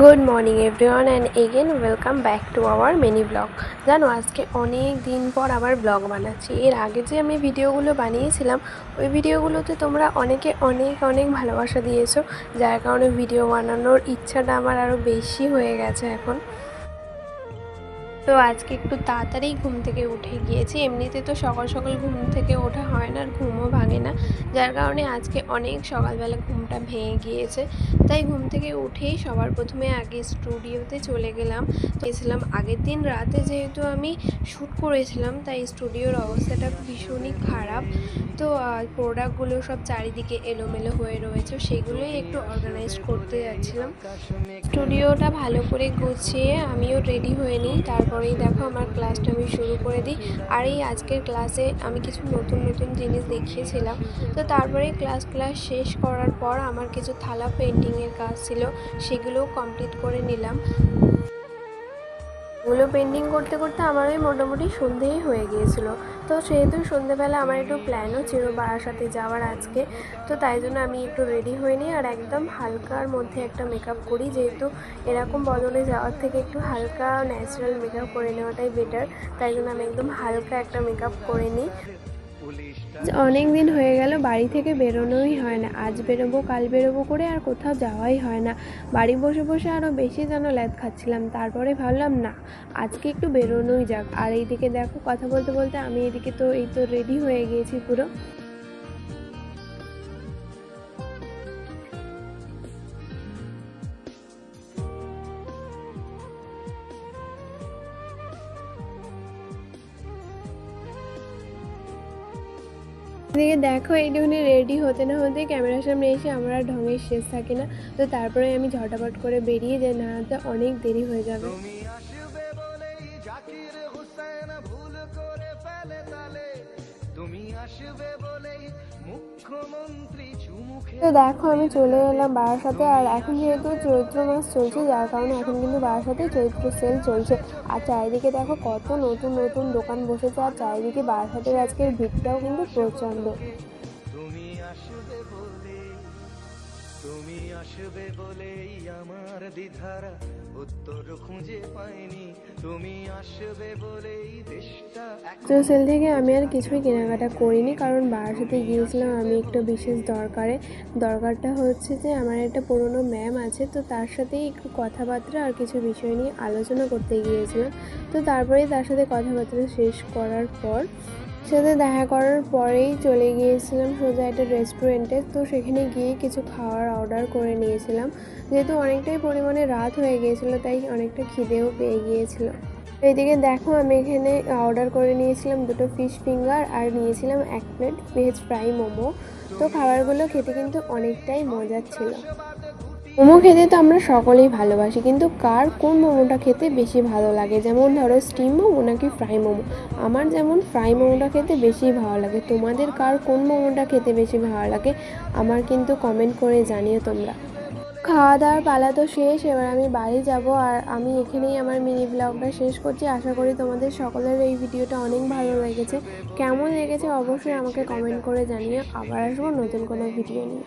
Good morning everyone and again welcome back to our mini blog জানো, আজকে অনেক দিন পর আবার ব্লগ বানাচ্ছি। এর আগে যে আমি ভিডিওগুলো বানিয়েছিলাম, ওই ভিডিওগুলোতে তোমরা অনেকে অনেক অনেক ভালোবাসা দিয়েছ। যার কারণে ভিডিও বানানোর ইচ্ছাটা আমার আরও বেশি হয়ে গেছে এখন। তো আজকে একটু তাড়াতাড়ি ঘুম থেকে উঠে গিয়েছি। এমনিতে তো সকাল সকাল ঘুম থেকে ওঠা হয় না আর ঘুমও ভাঙে না। যার কারণে আজকে অনেক সকালবেলা ঘুমটা ভেঙে গিয়েছে। তাই ঘুম থেকে উঠেই সবার প্রথমে আগে স্টুডিওতে চলে গেলাম। গেছিলাম আগের দিন রাতে যেহেতু আমি শ্যুট করেছিলাম, তাই স্টুডিওর অবস্থাটা ভীষণই খারাপ। তো প্রোডাক্টগুলো সব চারিদিকে এলোমেলো হয়ে রয়েছে, সেগুলোই একটু অর্গানাইজ করতে যাচ্ছিলাম। স্টুডিওটা ভালো করে গুছিয়ে আমিও রেডি হয়ে নিই তারপরেই দেখো আমার ক্লাসটা আমি শুরু করে দিই। আর এই আজকের ক্লাসে আমি কিছু নতুন নতুন জিনিস দেখিয়েছিলাম। তো তারপরে ক্লাস ক্লাস শেষ করার পর আমার কিছু থালা পেন্টিংয়ের কাজ ছিল, সেগুলোও কমপ্লিট করে নিলাম। ওগুলো পেন্টিং করতে করতে আমার ওই মোটামুটি সন্ধেই হয়ে গিয়েছিল। তো সেহেতু সন্ধেবেলা আমার একটু প্ল্যানও ছিল বারাসাতে যাওয়ার আজকে। তো তাই জন্য আমি একটু রেডি হয়ে নিই আর একদম হালকার মধ্যে একটা মেকআপ করি। যেহেতু এরকম বদলে যাওয়ার থেকে একটু হালকা ন্যাচারাল মেকআপ করে নেওয়াটাই বেটার তাই জন্য আমি একদম হালকা একটা মেকআপ করে নিই। অনেক দিন হয়ে গেল, বাড়ি থেকে বেরোনোই হয় না। আজ বেরোবো, কাল বেরোবো করে আর কোথাও যাওয়াই হয় না। বাড়ি বসে বসে আরও বেশি যেন ল্যাদ খাচ্ছিলাম, তারপরে ভাবলাম, না, আজকে একটু বেরোনোই যাক। আর এইদিকে দেখো, কথা বলতে বলতে আমি এদিকে তো, এই তো রেডি হয়ে গিয়েছি পুরো। এদিকে দেখো, এই এইটুকুনি রেডি হতে না হতে ক্যামেরার সামনে এসে আমার আর ঢঙের শেষ থাকে না। তো তারপরে আমি ঝটাপট করে বেরিয়ে যাই, না হতে অনেক দেরি হয়ে যাবে। তুমি আসবে তো দেখো, আমি চলে এলাম বারাসাতে আর এখন যেহেতু চৈত্র মাস চলছে, যার কারণে এখন কিন্তু বারাসাতে চৈত্র সেল চলছে। আর চারিদিকে দেখো কত নতুন নতুন দোকান বসেছে, আর চারিদিকে বারাসাতের আজকের ভিড়টাও কিন্তু প্রচণ্ড। তুমি আসবে বলেই আমার দ্বিধারা উত্তর খুঁজে পাইনি। তো সেল থেকে আমি আর কিছুই কেনাকাটা করিনি, কারণ বারাসাতে গিয়েছিলাম, আমি একটু বিশেষ দরকারে। দরকারটা হচ্ছে যে আমার একটা পুরনো ম্যাম আছে, তো তার সাথেই একটু কথাবার্তা আর কিছু বিষয় নিয়ে আলোচনা করতে গিয়েছিলাম। তো তারপরেই তার সাথে কথাবার্তা শেষ করার পর, সাথে দেখা করার পরেই চলে গিয়েছিলাম সোজা একটা রেস্টুরেন্টে। তো সেখানে গিয়ে কিছু খাওয়ার অর্ডার করে নিয়েছিলাম। যেহেতু অনেকটাই পরিমাণে রাত হয়ে গিয়েছিল, তাই অনেকটা খিদেও পেয়ে গিয়েছিল। এইদিকে দেখো, আমি এখানে অর্ডার করে নিয়েছিলাম দুটো ফিশ ফিঙ্গার আর নিয়েছিলাম এক প্লেট ভেজ ফ্রাই মোমো। তো খাবারগুলো খেতে কিন্তু অনেকটাই মজার ছিল। মোমো খেতে তো আমরা সকলেই ভালোবাসি, কিন্তু কার কোন মোমোটা খেতে বেশি ভালো লাগে? যেমন ধরো স্টিম মোমো নাকি ফ্রাই মোমো? আমার যেমন ফ্রাই মোমোটা খেতে বেশি ভালো লাগে। তোমাদের কার কোন মোমোটা খেতে বেশি ভালো লাগে? আমার কিন্তু কমেন্ট করে জানিও তোমরা। খাওয়া দাওয়ার পালা তো শেষ, এবার আমি বাড়ি যাব আর আমি এখানেই আমার মিনি ব্লগটা শেষ করছি। আশা করি তোমাদের সকলের এই ভিডিওটা অনেক ভালো লেগেছে। কেমন লেগেছে অবশ্যই আমাকে কমেন্ট করে জানিয়ে আবার আসব নতুন কোনো ভিডিও নিয়ে।